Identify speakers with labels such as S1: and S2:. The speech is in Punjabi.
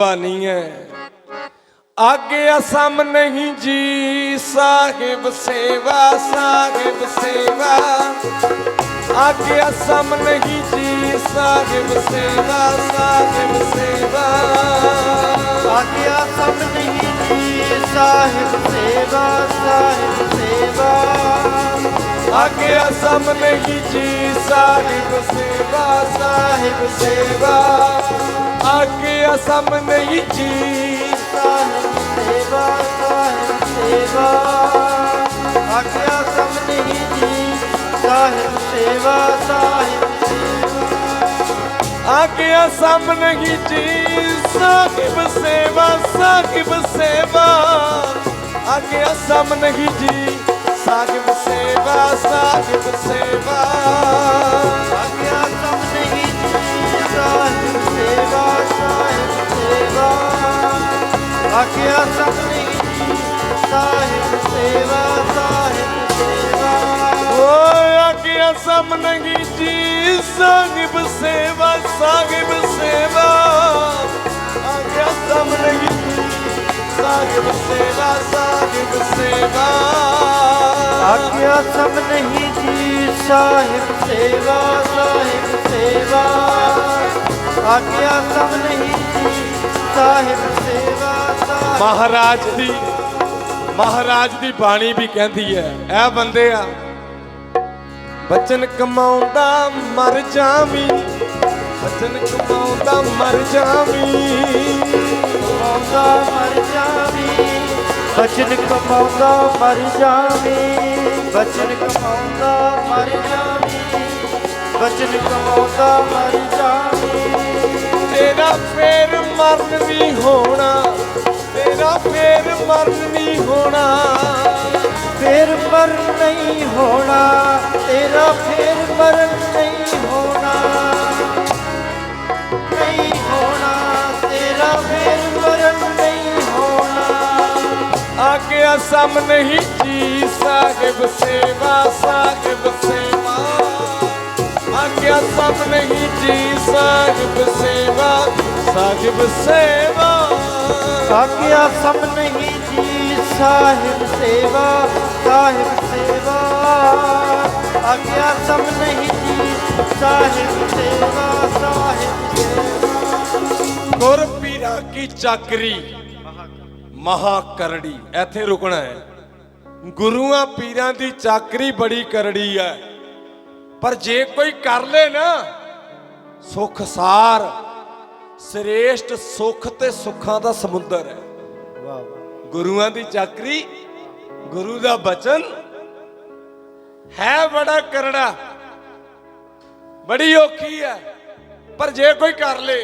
S1: ਬਾਨੀ ਹੈ। ਆਗਿਆ ਸਮ ਨਹੀਂ ਜੀ ਸਾਹਿਬ ਸੇਵਾ ਸਾਹਿਬ ਸੇਵਾ। ਆਗਿਆ ਸਮ ਨਹੀਂ ਜੀ ਸਾਹਿਬ ਸੇਵਾ ਸਾਹਿਬ ਸੇਵਾ।
S2: ਆਗਿਆ ਸਭ ਨਹੀਂ ਜੀ ਸਾਹਿਬ ਸੇਵਾ ਸਾਹਿਬ ਸੇਵਾ।
S1: ਆਗਿਆ ਸਮ ਨਹੀਂ ਜੀ ਸਾਹਿਬ ਸੇਵਾ ਸਾਹਿਬ ਸੇਵਾ। ਆਗਿਆ ਸਮ ਨਹੀਂ ਜੀ
S2: ਸਾਹਿਬ ਸੇਵਾ ਸਾਹਿਬ ਸੇਵਾ। ਆਗਿਆ ਸਭ ਨਹੀਂ ਜੀ ਸਾਹਿਬ ਸੇਵਾ ਸਾਹਿਬ
S1: ਆਗਿਆ ਸਮ ਨਹੀਂ ਜੀ ਸਾਹਿਬ ਸੇਵਾ ਸਾਹਿਬ ਸੇਵਾ। ਆਗਿਆ ਸਮ ਨਹੀਂ ਜੀ ਸਾਹਿਬ ਸੇਵਾ ਸਾਹਿਬ ਸੇਵਾ।
S2: ਆਗਿਆ ਸਭ ਨਹੀਂ ਜੀ ਸਾਹਿਬ ਸੇਵਾ ਸਾਹਿਬ ਸੇਵਾ
S1: ਓਏ ਆਗਿਆ ਸਮ ਨਹੀਂ ਜੀ ਸਾਹਿਬ ਸੇਵਾ ਸਾਹਿਬ ਸੇਵਾ। ਆਗਿਆ ਸਮ ਨਹੀਂ ਜੀ ਸਾਹਿਬ ਸੇਵਾ ਸਾਹਿਬ ਸੇਵਾ।
S2: ਆਗਿਆ ਸਭ ਨਹੀਂ ਜੀ ਸਾਹਿਬ ਸੇਵਾ ਸਾਹਿਬ ਸੇਵਾ। ਆਗਿਆ ਸਭ ਨਹੀਂ ਜੀ ਸਾਹਿਬ
S1: ਮਹਾਰਾਜ ਦੀ ਮਹਾਰਾਜ ਦੀ ਬਾਣੀ ਵੀ ਕਹਿੰਦੀ ਹੈ ਇਹ ਬੰਦੇ ਆ, ਬਚਨ ਕਮਾਉਂਦਾ ਮਰ ਜਾਵੀਂ, ਬਚਨ ਕਮਾਉਂਦਾ ਮਰ ਜਾਵੀਂ,
S2: ਕਮਾਉਂਦਾ ਮਰ ਜਾਵੀ, ਬਚਨ ਕਮਾਉਂਦਾ ਮਰ ਜਾਵੀ, ਬਚਨ ਕਮਾਉਂਦਾ ਮਰ ਜਾਵੀ, ਬਚਨ ਕਮਾਉਂਦਾ ਮਰ ਜਾਵੀ।
S1: ਤੇਰਾ ਫੇਰ ਮਰਨ ਵੀ ਹੋਣਾ ਨਹੀਂ ਹੋਣਾ,
S2: ਤੇਰਾ ਫੇਰ ਮਰਨ ਨਹੀਂ ਹੋਣਾ। ਨਹੀਂ ਹੋਣਾ, ਤੇਰਾ ਫੇਰ ਮਰਨ ਨਹੀਂ ਹੋਣਾ।
S1: ਆਗਿਆ ਸਮ ਨਹੀਂ ਜੀ ਸਾਹਿਬ ਸੇਵਾ ਸਾਹਿਬ ਸੇਵਾ। ਆਗਿਆ ਸਮ ਨਹੀਂ ਜੀ ਸਾਹਿਬ ਸੇਵਾ ਸਾਹਿਬ ਸੇਵਾ।
S2: ਆਗਿਆ ਸਭ ਨਹੀਂ ਸਾਹਿਬ ਸੇਵਾ ਸਾਹਿਬ ਸੇਵਾ। ਆਗਿਆ ਸਭ ਨਹੀਂ ਜੀ ਸਾਹਿਬ ਸੇਵਾ ਸਾਹਿਬ ਸੇਵਾ।
S1: ਗੁਰ ਪੀਰਾ ਕੀ ਚਾਕਰੀ ਮਹਾ ਕਰੜੀ। ਇੱਥੇ ਰੁਕਣਾ ਹੈ। ਗੁਰੂਆਂ ਪੀਰਾਂ ਦੀ ਚਾਕਰੀ ਬੜੀ ਕਰੜੀ ਹੈ। ਪਰ ਜੇ ਕੋਈ ਕਰ ਲੇ ਨਾ ਸੁਖ ਸਾਰ। ਸ੍ਰੇਸ਼ਟ ਸੁਖ ਤੇ ਸੁੱਖਾਂ ਦਾ ਸਮੁੰਦਰ ਹੈ।
S2: ਵਾਹ।
S1: ਗੁਰੂਆਂ ਦੀ ਚਾਕਰੀ, ਗੁਰੂ ਦਾ ਬਚਨ ਹੈ ਬੜਾ ਕਰੜਾ, ਬੜੀ ਔਖੀ ਹੈ, ਪਰ ਜੇ ਕੋਈ ਕਰ ਲੇ